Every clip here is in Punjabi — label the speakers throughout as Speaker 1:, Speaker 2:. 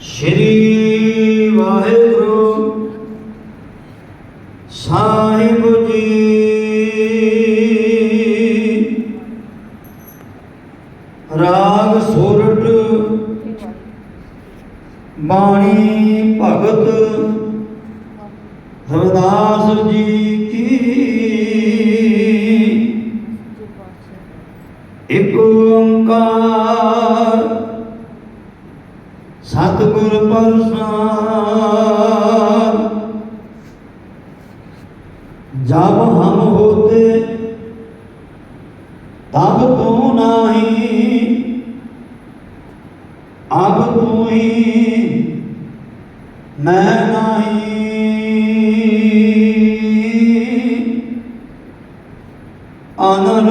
Speaker 1: ਸ਼੍ਰੀ ਵਾਹਿਗੁਰੂ ਸਾਹਿਬ ਜੀ। ਰਾਗ ਸੋਰਠ ਬਾਣੀ ਭਗਤ ਰਵਿਦਾਸ ਜੀ ਕੀ ਇਕ ਓੰਕਾਰ। ਸਤਿਗੁਰ ਪ੍ਰਸਾਦ। ਜਬ ਹਮ ਹੋਤੇ, ਤਬ ਤੂੰ ਨਹੀਂ। ਅਬ ਤੂੰ ਹੀ ਮੈਂ ਨਹੀਂ। ਅਨਲ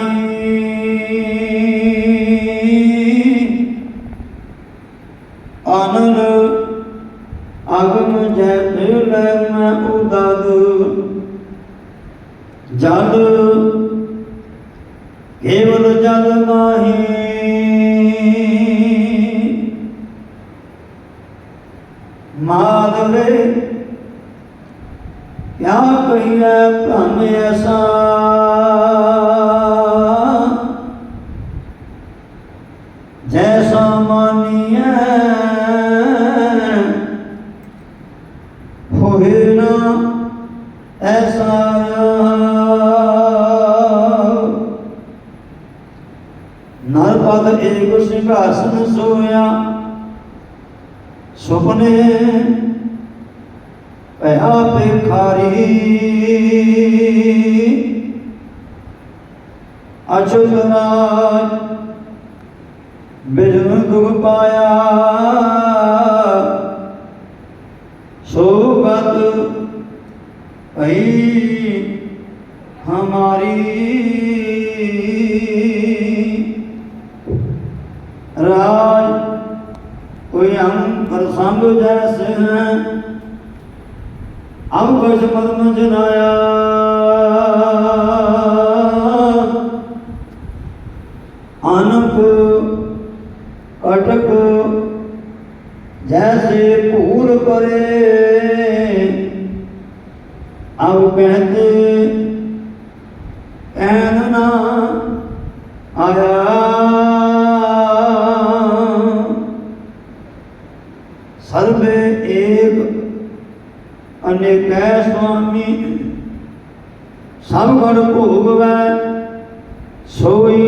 Speaker 1: ਆਨੰਦ ਆਗਮ ਜੈ ਦੇਵ ਮੈਂ ਉਦਦ। ਜਲ ਕੇਵਲ ਜਲ ਮਾਹੀ ਮਾਦਵੇ, ਕਿਆ ਕਹੀਐ ਭ੍ਰਮ ਐਸਾ? ਹੋਏ ਨਾ, ਐਸਾ ਨਰਪਦ ਏਕ ਸਿੰਘਾਸਨ ਸੋਇਆ, ਸੁਪਨੇ ਭਇਆ ਭਿਖਾਰੀ ਅਚਲ ਰਾਜ ਬਿਜਨ ਦੁਖ ਪਾਇਆ। ਹਮਾਰੀ ਰਾਜ ਕੋਈ ਹਮ ਪ੍ਰਸੰਗ ਜੈਸੇ ਹੈ ਅਬ ਕੁਛ ਮਨ ਜਨਾਇਆ ਅਨਪ ਅਟਕ ਜੈਸੇ ਭੂਲ ਕਰੇ ਅਬ ਕਹਿੰਦੇ ਐਨ ਨਾ ਆਇਆ। ਸਰਬੇ ਏਕ ਅਨੇਕੈ ਸੁਆਮੀ। ਸਭ ਗੁਣ ਭੋਗਵੈ ਸੋਈ